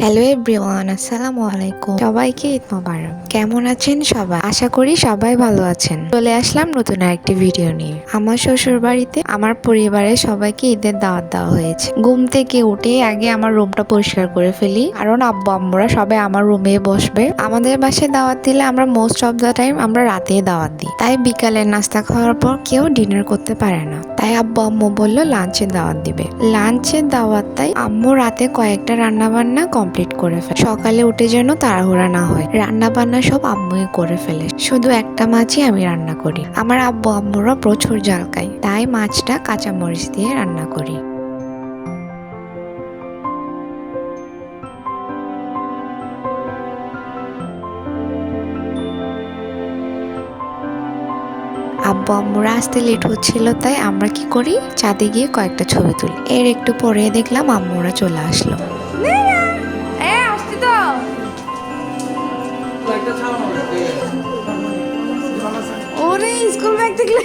Hello everyone আসসালামু আলাইকুম। সবাইকে ঈদ মোবারক। কেমন আছেন সবাই? আশা করি সবাই ভালো আছেন। চলে আসলাম নতুন একটি ভিডিও নিয়ে। আমার শ্বশুর বাড়িতে আমার পরিবারের সবাইকে ঈদের দাওয়াত দেওয়া হয়েছে। ঘুম থেকে উঠে আগে আমার রুমটা পরিষ্কার করে ফেলি। কারণ আব্বু, আম্মুরা সবাই আমার রুমে বসবে। আমাদের বাসায় দাওয়াত দিলে আমরা মোস্ট অফ দ্য টাইম আমরা রাতে দাওয়াত দিই। তাই বিকালের নাস্তা খাওয়ার পর কেউ ডিনার করতে পারে না। তাই আব্বু, আম্মু বলল লাঞ্চের দাওয়াত দিবে। লাঞ্চের দাওয়াত তাই আম্মু রাতে কয়েকটা রান্না বান্না কমপ্লিট করে ফেলে। সকালে উঠে যেন তাড়াহুড়া না হয়। রান্না বান্না সব আম্মুই করে ফেলে। শুধু একটা মাছই আমি রান্না করি। আমার আব্বু আম্মুরা প্রচুর জাল খায়। তাই মাছটা কাঁচা মরিচ দিয়ে রান্না করি। আব্বু আম্মুরা আসতে লেট হচ্ছিল, তাই আমরা কি করি? চাঁদে গিয়ে কয়েকটা ছবি তুলি। এর একটু পরে দেখলাম আম্মুরা চলে আসলো। ওরে স্কুল ব্যাগ দেখলে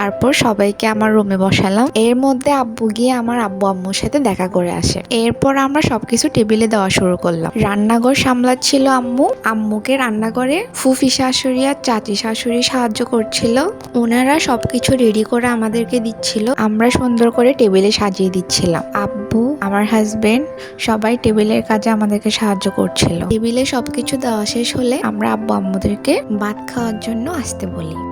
তারপর সবাইকে আমার রুমে বসালাম। এর মধ্যে আব্বু গিয়ে আমার আব্বু আম্মুর সাথে দেখা করে আসে। এরপর আমরা সবকিছু টেবিলে দেওয়া শুরু করলাম। রান্নাঘর সামলাচ্ছিল আম্মু। আম্মুকে রান্নাঘরে ফুফি শাশুড়ি আর চাচি শাশুড়ি সাহায্য করছিল। ওনারা সবকিছু রেডি করে আমাদেরকে দিচ্ছিল। আমরা সুন্দর করে টেবিলে সাজিয়ে দিচ্ছিলাম। আব্বু, আমার হাজবেন্ড সবাই টেবিলের কাজে আমাদেরকে সাহায্য করছিল। টেবিলে সবকিছু দেওয়া শেষ হলে আমরা আব্বু আম্মুদেরকে ভাত খাওয়ার জন্য আসতে বলি।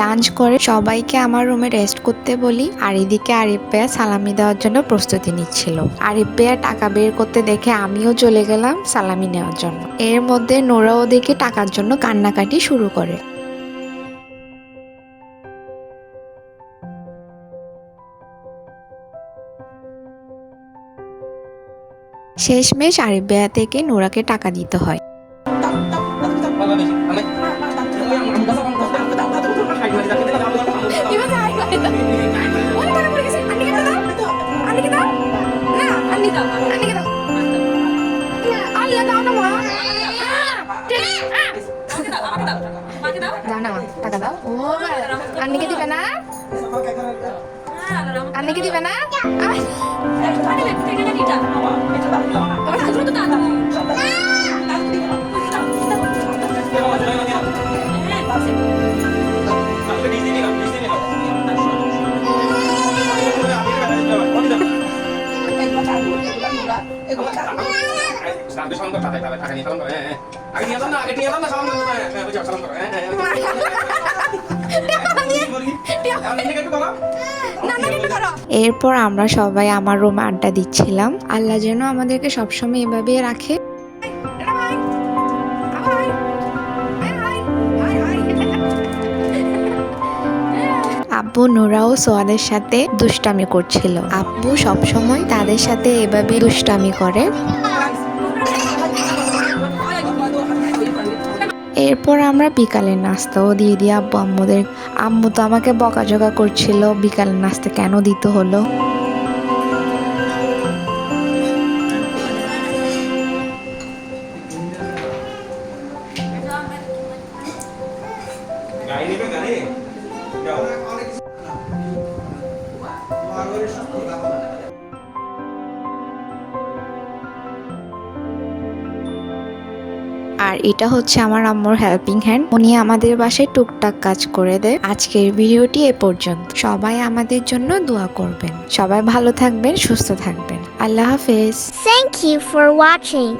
লাঞ্চ করে সবাইকে আমার রুমে রেস্ট করতে বলি, আর এদিকে আরিফ ভাইয়া সালামি দেওয়ার জন্য প্রস্তুতি নিচ্ছিল। আরিফ ভাইয়া টাকা বের করতে দেখে আমিও চলে গেলাম সালামি নেওয়ার জন্য। এর মধ্যে নোরা ওদিকে টাকার জন্য কান্নাকাটি শুরু করে। শেষমেশ আরিফ ভাইয়া থেকে নোরাকে টাকা দিতে হয়। দাও না মা দাও না মা, টাকা দাও ও আন্নিকে দিবে না আন্নিকে দিবে না আয়। এরপর আমরা সবাই আমার রুমে আড্ডা দিচ্ছিলাম আল্লাহ যেন আমাদেরকে সবসময় এভাবে রাখে আব্বু নোরা ও সোয়াদের সাথে দুষ্টামি করছিল আব্বু সবসময় তাদের সাথে এভাবে দুষ্টামি করে এরপর আমরা বিকালের নাস্তাও দিয়ে দিই আব্বু আম্মুদের। আম্মু তো আমাকে বকাঝকা করছিল, বিকালের নাস্তা কেন দিতে হলো? আর এটা হচ্ছে আমার আম্মুর হেল্পিং হ্যান্ড উনি আমাদের বাসায় টুকটাক কাজ করে দেয়। আজকের ভিডিওটি এ পর্যন্ত। সবাই আমাদের জন্য দোয়া করবেন। সবাই ভালো থাকবেন, সুস্থ থাকবেন। আল্লাহ হাফেজ। Thank you for watching.